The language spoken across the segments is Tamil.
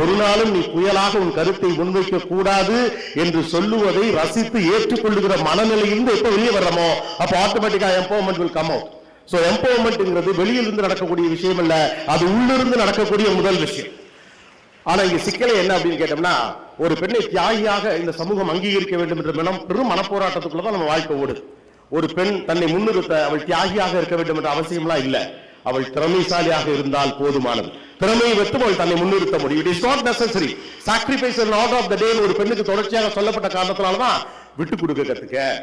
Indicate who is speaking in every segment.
Speaker 1: ஒரு நாளும் நீ புயலாக உன் கருத்தை முன்வைக்க கூடாது என்று சொல்லுவதை ரசித்து ஏற்றுக்கொள்ளுகிற மனநிலையிலிருந்து எப்ப வெளியே வர்றோமோ அப்போ ஆட்டோமேட்டிக்கா empowerment will come out so எம்பவர்மெண்ட்ங்கிறது வெளியிலிருந்து நடக்கக்கூடிய விஷயம் இல்ல அது உள்ளிருந்து நடக்கக்கூடிய முதல் விஷயம். ஆனா இங்க சிக்கலை என்ன அப்படின்னு கேட்டோம்னா ஒரு பெண்ணை தியாகியாக இந்த சமூகம் அங்கீகரிக்க வேண்டும் என்ற மனம் பெரும் மனப்போராட்டத்துக்குள்ள தான் நம்ம வாழ்க்கை ஓடுது. ஒரு பெண் தன்னை முன்னிறுத்த அவள் தியாகியாக இருக்க வேண்டும் என்ற அவசியம்லாம் இல்ல. அவள் திறமைசாலியாக இருந்தால் போதுமானது. திறமையை வைத்து அவள் தன்னை முன்னிறுத்த முடியும். It is not necessary sacrifice order of the day ஒரு பெண்ணுக்கு தொடர்ச்சியாக சொல்லப்பட்ட காரணத்தினால தான் விட்டு கொடுக்க கத்துக்க.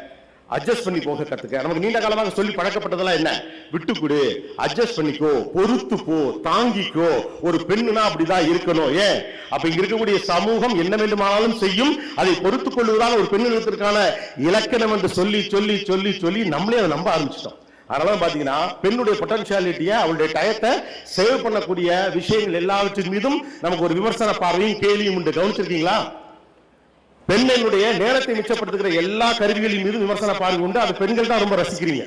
Speaker 1: அட்ஜஸ்ட் பண்ணி போக கத்துக்க. நமக்கு நீண்ட காலமாக சொல்லி பழக்கப்பட்டதெல்லாம் என்ன? விட்டு கொடு. அட்ஜஸ்ட் பண்ணிக்கோ. பொறுத்து போ. தாங்கிக்கோ. ஒரு பெண்ணுனா அப்படிதான் இருக்கணும். ஏன்? அப்ப இங்க இருக்கக்கூடிய சமூகம் என்ன வேண்டுமானாலும் செய்யும். அதை பொறுத்து கொள்வதால் ஒரு பெண்ணினத்திற்கான இலக்கணம் என்று சொல்லி சொல்லி சொல்லி சொல்லி நம்மளே அதை நம்ப ஆரம்பிச்சிட்டோம். அதனால பாத்தீங்கன்னா பெண்ணுடைய பொட்டன்ஷியாலிட்டியை அவளுடைய டயத்தை சேவ் பண்ணக்கூடிய விஷயங்கள் எல்லாவற்றின் மீதும் நமக்கு ஒரு விமர்சன பார்வையும் கேள்வியும் உண்டு. கவனிச்சிருக்கீங்களா? பெண்ணினுடைய நேரத்தை மிச்சப்படுத்துகிற எல்லா கருவிகளின் மீதும் விமர்சன பார்வை உண்டு. அது பெண்கள் தான் ரொம்ப ரசிக்கிறீங்க.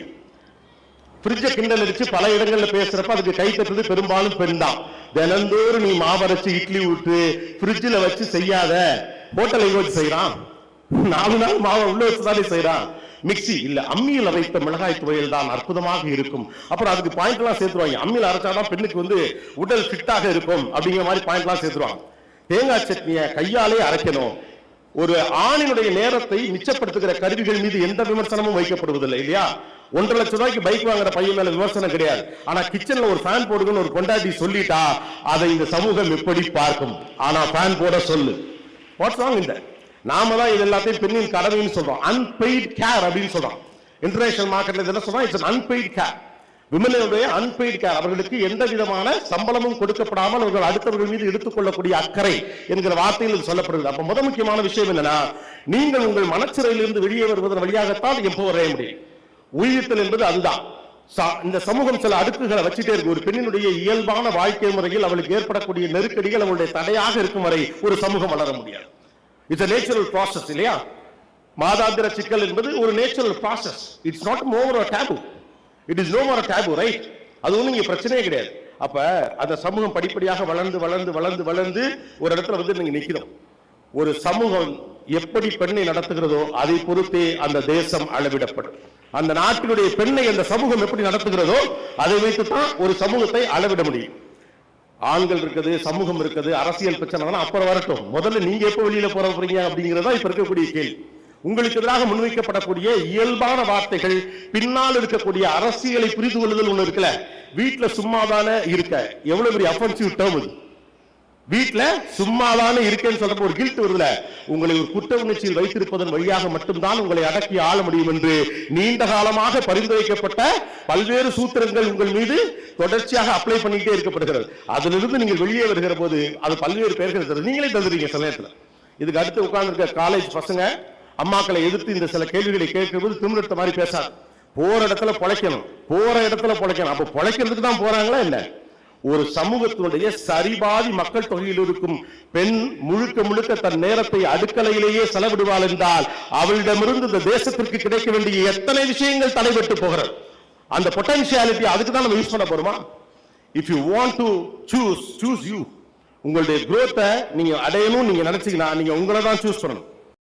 Speaker 1: ஃப்ரிட்ஜை கிண்டல் அடிச்சு பல இடங்கள்ல பேசுறப்ப அதுக்கு கை தட்டுறது பெரும்பாலும் பெண் தான். தினந்தோறும் நீ மாவரைச்சு இட்லி விட்டு ஃப்ரிட்ஜில் வச்சு செய்யாத ஹோட்டல் எங்க வச்சு செய்யறான் நாலு நாள் மாவை உள்ள வச்சுதானே செய்யறான் மிக்ஸி இல்ல அம்மியில் அரைத்த மிளகாய் துவையல் தான் அற்புதமாக இருக்கும். அப்புறம் அதுக்கு பாயிண்ட் எல்லாம் சேர்த்துருவாங்க. அம்மியில் அரைச்சாதான் பெண்ணுக்கு வந்து உடல் ஃபிட்டாக இருக்கும் அப்படிங்கிற மாதிரி பாயிண்ட் எல்லாம் சேர்த்துருவாங்க. தேங்காய் சட்னியை கையாலே அரைக்கணும். ஒரு ஆணினுடைய நேரத்தை மிச்சப்படுத்துகிற கருவிகள் மீது எந்த விமர்சனமும் வைக்கப்படுவதில்லை இல்லையா? ஒன்றரை லட்சம் ரூபாய்க்கு பைக் வாங்குற பையன் மேல விமர்சனம் கிடையாது. ஆனா கிச்சன்ல ஒரு ஃபேன் போடுங்கன்னு ஒரு கொண்டாட்டி சொல்லிட்டா அதை இந்த சமூகம் எப்படி பார்க்கும்? ஆனா ஃபேன் போட சொல்லு. வாட்ஸ் ராங் இந்த நாம தான் இது எல்லாத்தையும் பெண்ணின் கடமைன்னு சொல்றோம். அன்பெய்ட் கேர் அப்படின்னு சொல்றோம். இன்டர்நேஷனல் மார்க்கெட்ல என்ன சொல்றோம்? இட்ஸ் அன்பெய்ட் கேர் விமனுடைய அன்பெய்ட் கேர் அவர்களுக்கு எந்த விதமான சம்பளமும் கொடுக்கப்படாமல் அவர்கள் அடுத்தவர்கள் மீது எடுத்துக்கொள்ளக்கூடிய அக்கறை என்கிற வார்த்தையில் சொல்லப்படுகிறது. அப்ப முத முக்கியமான விஷயம் என்னன்னா நீங்கள் உங்கள் மனச்சிறையிலிருந்து வெளியே வருவதன் வழியாகத்தான் எப்போ வரைய முடியும். உயிர்த்தல் என்பது அதுதான். இந்த சமூகம் சில அடுக்குகளை வச்சுட்டே இருக்கு. ஒரு பெண்ணினுடைய இயல்பான வாழ்க்கை முறையில் அவளுக்கு ஏற்படக்கூடிய நெருக்கடிகள் அவளுடைய தடையாக இருக்கும் வரை ஒரு சமூகம் வளர முடியாது. இட்ஸ் நேச்சுரல் ப்ராசஸ் இல்லையா மாதாந்திர சிக்கல் என்பது ஒரு natural process it's not more taboo it is no more taboo right அது ஒன்றும் இங்கே பிரச்சனையே கிடையாது. அப்ப அந்த சமூகம் படிப்படியாக வளர்ந்து வளர்ந்து வளர்ந்து வளர்ந்து ஒரு இடத்துல வந்து நீங்க நிக்கிறோம் ஒரு சமூகம் எப்படி பெண்ணை நடத்துகிறதோ அதை பொறுத்தே அந்த தேசம் அளவிடப்படும். அந்த நாட்டினுடைய பெண்ணை அந்த சமூகம் எப்படி நடத்துகிறதோ அதை வைத்து தான் ஒரு சமூகத்தை அளவிட முடியும். ஆண்கள் இருக்குது சமூகம் இருக்குது அரசியல் பிரச்சனை அப்புறம் வரட்டும். முதல்ல நீங்க எப்ப வெளியில போற போறீங்க அப்படிங்கறதா இப்ப இருக்கக்கூடிய கேள்வி. உங்களுக்கு எதிராக முன்வைக்கப்படக்கூடிய இயல்பான வார்த்தைகள் பின்னால் இருக்கக்கூடிய அரசியலை புரிந்து கொள்ளுதல் ஒண்ணு இருக்குல்ல. வீட்டுல சும்மாதானே இருக்க. எவ்வளவு பெரிய அஃபென்சிவ் டேர்ம் இது. வீட்டுல சும்மாதானே இருக்கேன்னு சொல்றப்ப ஒரு கில்ட் வருதுல. உங்களை ஒரு குற்ற உணர்ச்சியில் வைத்திருப்பதன் வழியாக மட்டும்தான் உங்களை அடக்கி ஆள முடியும் என்று நீண்ட காலமாக பரிந்துரைக்கப்பட்ட பல்வேறு சூத்திரங்கள் உங்கள் மீது தொடர்ச்சியாக அப்ளை பண்ணிக்கிட்டே இருக்கப்படுகிறது அதிலிருந்து நீங்கள் வெளியே வருகிற போது அது பல்வேறு பெயர்கள் தருது நீங்களே தந்துடுறீங்க சில நேரத்தில். இதுக்கு அடுத்து உட்கார்ந்துருக்க காலேஜ் பசங்க அம்மாக்களை எதிர்த்து இந்த சில கேள்விகளை கேட்கும்போது திமிரத்த மாதிரி பேசாது போற இடத்துல பொழைக்கணும். போற இடத்துல பொழைக்கணும். அப்ப பொழைக்கிறதுக்கு தான் போறாங்களா இல்லை? ஒரு சமூகத்தினுடைய சரிபாதி மக்கள் தொகையில் இருக்கும் பெண் முழுக்க முழுக்க தன் நேரத்தை அடுக்கலையிலேயே செலவிடுவாள் என்றால் அவளிடமிருந்து இந்த தேசத்திற்கு கிடைக்க வேண்டிய எத்தனை விஷயங்கள் தலைவிட்டு போகிறது? அந்த பொட்டன்சியாலிட்டி அதுக்கு தான் நம்ம யூஸ் பண்ண போறோமா? If you want to choose choose you உங்களுடைய குரோத்தை நீங்க அடையணும் நீங்க நினைச்சீங்கன்னா நீங்க உங்களை தான் சூஸ் பண்ணணும்.